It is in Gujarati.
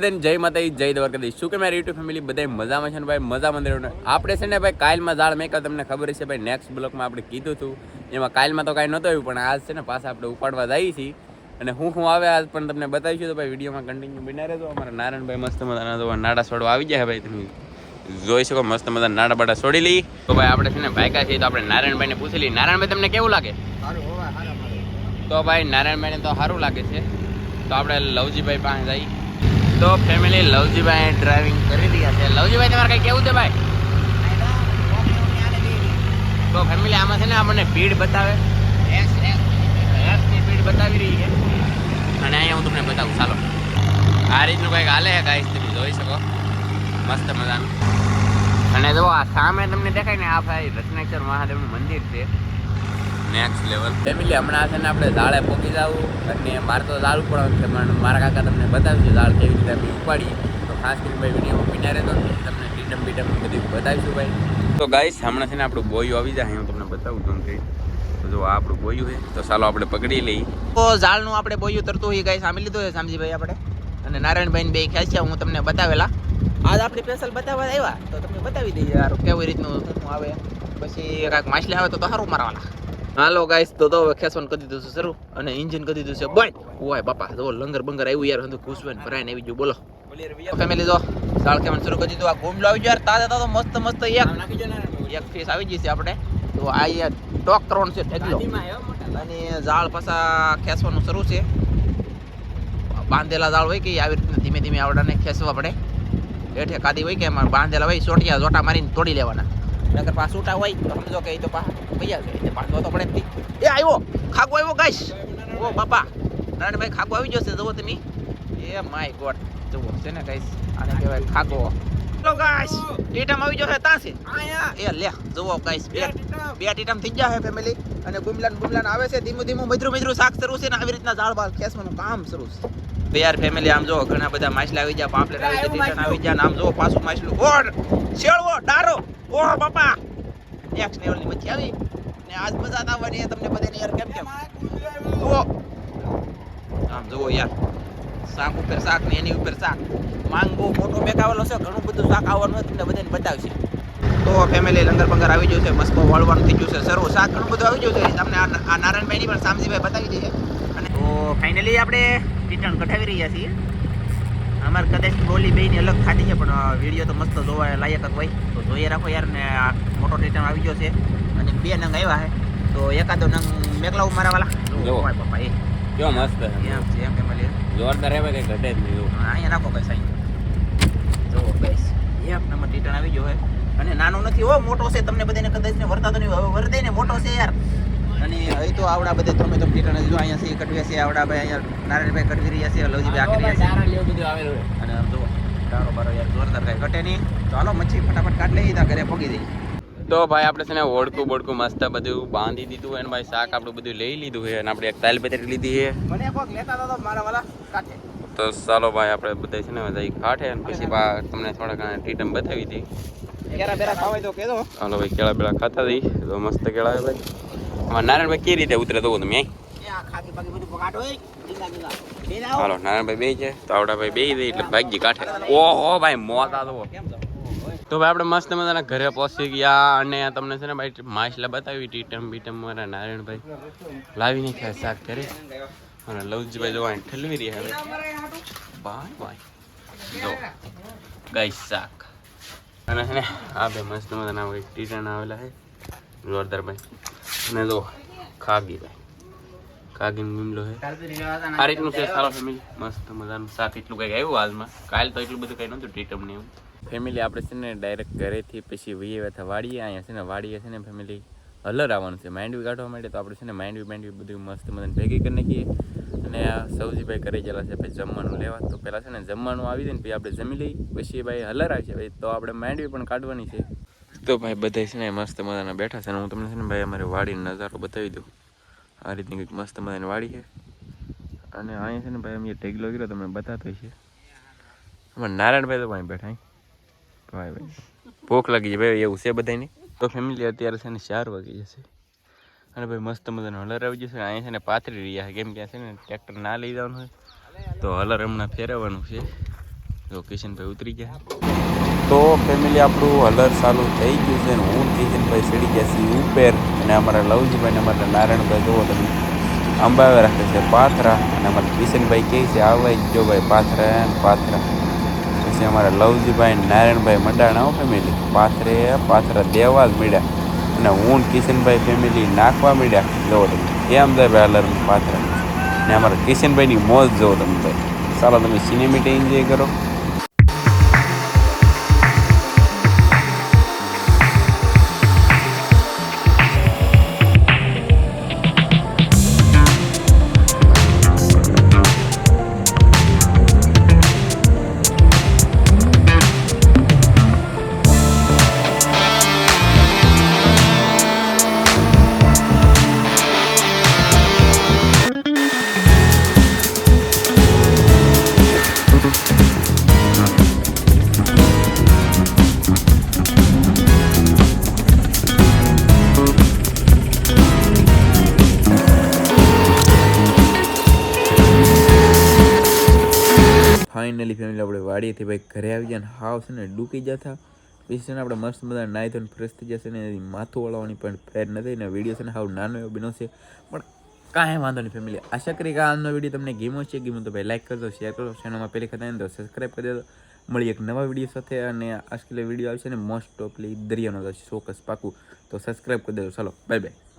બધાને જય માતા જય દ્વારકાધીશ. શું કે મારી યુટ્યુબ ફેમિલી બધા મજામાં છે ને ભાઈ? મજામાં મંદિર આપણે છે ને ભાઈ કાયલમાં ઝાડ મેકા તમને ખબર છે ભાઈ નેક્સ્ટ બ્લોકમાં આપણે કીધું હતું. એમાં કાયલમાં તો કાંઈ નહોતું આવ્યું પણ આજ છે ને પાછા આપણે ઉપાડવા જઈએ છીએ. અને હું હું આવે આજ પણ તમને બતાવીશું તો ભાઈ વિડીયોમાં કન્ટિન્યુ બના રહેજો. અમારા નારાયણભાઈ મસ્ત મજાના તો નાડા છોડવા આવી જાય ભાઈ તમે જોઈ શકો મસ્ત મજા નાડા બાડા છોડી લઈ. તો ભાઈ આપણે છે ને ભાઈકા છીએ તો આપણે નારાયણભાઈને પૂછી લઈએ. નારાયણભાઈ તમને કેવું લાગે? તો ભાઈ નારાયણભાઈને તો સારું લાગે છે. તો આપણે લવજીભાઈ પાસે જઈએ. તો ફેમિલી લવજીભાઈ ડ્રાઇવિંગ કરી રહ્યા છે. લવજીભાઈ, તમારે કઈ કેવું છે ભાઈ? તો ફેમિલી આમાં છે ને આપણને ભીડ બતાવે. ભીડ બતાવી રહી છે. અને અહીંયા હું તમને બતાવું, ચાલો. આ રીતનું કંઈક હાલે છે ગાઈસ તમે જોઈ શકો. મસ્ત મજાનું. અને જો આ સામે તમને દેખાય ને, આ ભાઈ રત્નેશ્વર મહાદેવનું મંદિર છે. નેક્સ્ટ લેવલ ફેમિલી હમણાં છે ને આપણે ઝાડે પોકી જવું અને મારે તો ઝાડ ઉપાડવાનું છે પણ મારા કાકા તમને બતાવીશું ઝાડ કેવી રીતે અમે ઉપાડી તો ખાસ કરીને ભાઈ વીડિયો પીના રહેતો તમને ટીટમ બીટમ બધું બતાવીશું ભાઈ. તો ગાઈસ હમણાં છે ને આપણું બોયું આવી જાય હું તમને બતાવું છું કે જો આ આપણું બોયું છે તો ચાલો આપણે પકડી લઈએ. તો ઝાડનું આપણે બોયું તરતું હોય ગાઈસ સામે લીધું છે સામજીભાઈ આપણે? અને નારાયણભાઈ બે ખ્યાલ હું તમને બતાવેલા. આજ આપણે સ્પેશિયલ બતાવવા આવ્યા તો તમને બતાવી દઈએ યાર કેવી રીતનું આવે. પછી કાંઈક માછલી આવે તો તો સારું મારવાના. હાલો ગાઈસ તો તો હવે ખેસવાનું કરી દીધું છે શરૂ અને એન્જિન કરી દીધું છે બંધ. ઓય બાપા જો લંગર બંગર આવ્યું યાર હંધું ભરાય ને આવી ગયું બોલો. ફેમિલી જો સાળ કેવાનું શરૂ કરી દીધું. આ ગોમલો આવી ગયો યાર તાજા તાજો મસ્ત મસ્ત એક. એક ફેસ આવી ગઈ છે આપણે. તો આ યાર ટોક કરવાનું છે ઢગલો. અને ઝાડ પાછા ખેંચવાનું શરૂ છે. બાંધેલા ઝાડ હોય કે આવી રીતે ધીમે ધીમે આવડાને ખેંચવા પડે. હેઠે કાદી હોય કે બાંધેલા હોય સોટિયા જોટા મારીને તોડી લેવાના. નકર પાસ છૂટા હોય તો સમજો કે એ તો પા ભૈયા છે. એટલે બાંધવા તો પડે એ આવ્યો ખાગો આવ્યો ગાઈશ ઓ બાપા. નારાયણભાઈ ખાગો આવી જશે. જુઓ તમે. એ માય ગોડ જુઓ છે ને ગાઈશ આને કહેવાય ખાગો. લો ગાઈશ ટીટમ આવી જશે તાસી છે એ લે જુઓ ગાઈશ બે બે ટીટમ થઈ ગયા છે ફેમિલી અને ગુમલાન ગુમલાન આવે છે. ધીમું ધીમું મધરું મધરું શાક શરૂ છે ને આવી રીતના ઝાડ બાળ ખેંચવાનું કામ શરૂ છે. તો યાર ફેમિલી આમ જો ઘણા બધા માછલા આવી ગયા, પાપલેટ આવી ગયા ટીટન આવી ગયા આમ જો પાછું માછલું ઓડ શેળવો, ડારો ઓ બાપા? નેક્સ્ટ લેવલની મચ્છી આવી. ને આજ મજા ના છે તમને બધાને યાર કેમ કેમ? જુઓ. આમ જુઓ યાર, શાક ઉપર શાક ને એની ઉપર શાક. માંગ બહુ મોટો બેક આવેલો છે, ઘણું બધું શાક આવવાનું તમને બધાને બતાવશે. તો ફેમિલી લંગર બંગર આવી ગયું છે મસ્કો વળવાનું થઈ ગયું છે સરો શાક, ઘણું બધું આવી ગયું છે. તમને આ નારાયણભાઈની પણ સામજીભાઈ બતાવી દઈએ. અને તો ફાઇનલી આપણે રિટર્ન કઢાવી રહ્યા છીએ. અમારે કદાચ બોલી બેની અલગ ખાતી છે પણ વીડિયો તો મસ્ત જોવા લાયક જ હોય. તો જોઈએ રાખો યાર ને આ મોટો રિટર્ન આવી ગયો છે. અને બે નંગ આવ્યા છે. તો એકાદો નંગ મેકલાવું મારા વાલા પપ્પા એ. કેવો મસ્ત એમ છે એમ ફેમિલી જોરદાર હવે કઈ ઘટે જ નહીં અહીંયા નાખો કઈ સાઈ જો ગઈસ એક નંબર રિટર્ન આવી ગયો છે. અને નાનો નથી હો મોટો છે. તમને બધાને કદાચ ને વર્તાતો નહીં હવે વરદે ને મોટો છે યાર. અને અહીં તો આવડા બધે તમે તમે રિટર્ન જો અહીંયા છે કટવે છે આવડા ભાઈ અહીંયા નારાયણભાઈ કટવી રહ્યા છે લવજીભાઈ આકરી રહ્યા છે. બધું આવેલું અને આમ જુઓ ડાળો બારો યાર જોરદાર કઈ ઘટે નહીં. તો હાલો મચ્છી ફટાફટ કાઢ લઈ ત્યાં ઘરે પોગી દઈ તો ભાઈ આપણે છે ને ઓળખું બોડકું મસ્ત બધું બાંધી દીધું અને ભાઈ શાક આપણું બધું લઈ લીધું છે અને આપણે એક તાલ પતરી લીધી છે. મને કોક લેતા તો મારા વાલા કાઢે. તો ચાલો ભાઈ આપણે બધા છે ને બધા ખાઠે અને પછી બા તમને થોડા ઘણા ટીટમ બતાવી હતી કેળા બેરા ખાવાય તો કેદો ચાલો ભાઈ કેળા બેળા ખાતા હતી તો મસ્ત કેળા ભાઈ. આમાં નારાયણભાઈ કેવી રીતે ઉતરે તો તમે હાલો નારાયણભાઈ બે છે. તો આવડા ભાઈ બે દે એટલે ભાગજી કાઠે. ઓહો ભાઈ મોત આ તો. કેમ તો ભાઈ આપણે મસ્ત મજાના ઘરે પહોંચી ગયા અને તમને છે ને ભાઈ માછલા બતાવી ટીટમ બીટમ મારા નારાયણભાઈ. લાવી ખાય શાક ઘરે. અને લવજીભાઈ જો અહીં ઠલવી રહ્યા હવે બાય બાય જો ગાઈ શાક. અને છે ને આ બે મસ્ત મજાના ભાઈ ટીટણ આવેલા છે. જોરદાર ભાઈ. અને જો ખાગી ભાઈ કાગીન મીમલો છે આ રીતનું છે સારો ફેમિલી મસ્ત મજાનું શાક એટલું કંઈક આવ્યું હાલમાં. કાલ તો એટલું બધું કંઈ નહોતું, ટીટમ ને એવું. ફેમિલી આપણે છે ને ડાયરેક્ટ ઘરેથી પછી વહીએ હતા વાડીએ, અહીંયા છે ને વાડીએ છે ને ફેમિલી હલર આવવાનું છે. માંડવી કાઢવા માટે તો આપણે છે ને માંડવી માંડવી બધું મસ્ત મજાને ભેગી કરી નાખીએ. અને આ સૌજીભાઈ ઘરે ગયેલા છે, પછી જમવાનું લેવા. તો પહેલાં છે ને જમવાનું આવી જાય ને પછી આપણે જમી લઈ પછી ભાઈ હલર આવશે. ભાઈ તો આપણે માંડવી પણ કાઢવાની છે. તો ભાઈ બધા છે ને મસ્ત મજાના બેઠા છે ને હું તમને છે ને ભાઈ અમારે વાડીનો નજારો બતાવી દઉં. આ રીતની કંઈક મસ્ત મજાની વાડી છે. અને અહીંયા છે ને ભાઈ અમે ટેગલો કર્યો તમને બતાતો છે અમારે નારાયણભાઈ તો ભાઈ બેઠા. ભાઈ ભાઈ. ભૂખ લાગી છે ભાઈ, એવું છે બધાને તો ફેમિલી અત્યારે છે ને ચાર વાગી જશે. અને ભાઈ મસ્ત મજાનો હલર આવી જશે. અહીંયા છે ને પાથરી રહ્યા છે. કેમ કે છે ને ટ્રેક્ટર ના લઈ જવાનું હોય. તો હલર હમણાં ફેરવવાનું છે. જો કિશનભાઈ ઉતરી ગયા. તો ફેમિલી આપણું હલર ચાલુ થઈ ગયું છે ને હું કિશનભાઈ ચડી ગયા છીએ ઉપર અને અમારા લવજીભાઈને અમારે નારાયણભાઈ જોવો તમે. અંબાવે રાખે છે પાથરા અને અમારા કિશનભાઈ કહે છે આવાય જો ભાઈ પાથરા પાથરા. પછી અમારા લવજીભાઈ નારાયણભાઈ મંડાણા ફેમિલી પાથરે પાથરા દેવા જ મળ્યા અને હું કિશનભાઈ ફેમિલી નાખવા મળ્યા. જોવો તમે, કેમ જાય ભાઈ હલર પાથરા? ને અમારા કિશનભાઈની મોજ જોવો તમે ભાઈ. ચાલો તમે સિનેમેટિક એન્જોય કરો. ફાઇનલી ફેમિલી આપણે વાડીએથી ભાઈ ઘરે આવી ગયા હાવ છે ને ડૂકી જતા. પછી છે ને આપણે મસ્ત મજા નાહી ધોઈને ફ્રેશ થઈ જશે ને માથું વળવાની પણ ફેર નથી ને વીડિયો છે ને હાવ નાનો એવો બન્યો છે. પણ કાંઈ વાંધો નહીં ફેમિલી આશા કરી કે આજનો વીડિયો તમને ગેમો છે ગેમો તો ભાઈ લાઈક કરજો શેર કરજો. ચેનલમાં પહેલી ખતા તો સબસ્ક્રાઈબ કરી દેજો. મળી એક નવા વીડિયો સાથે અને આજકાલ વીડિયો આવશે ને મોસ્ટ ઓફલી દરિયાનો ચોક્કસ પાકું. તો સબસ્ક્રાઈબ કરી દેજો. ચાલો બાય બાય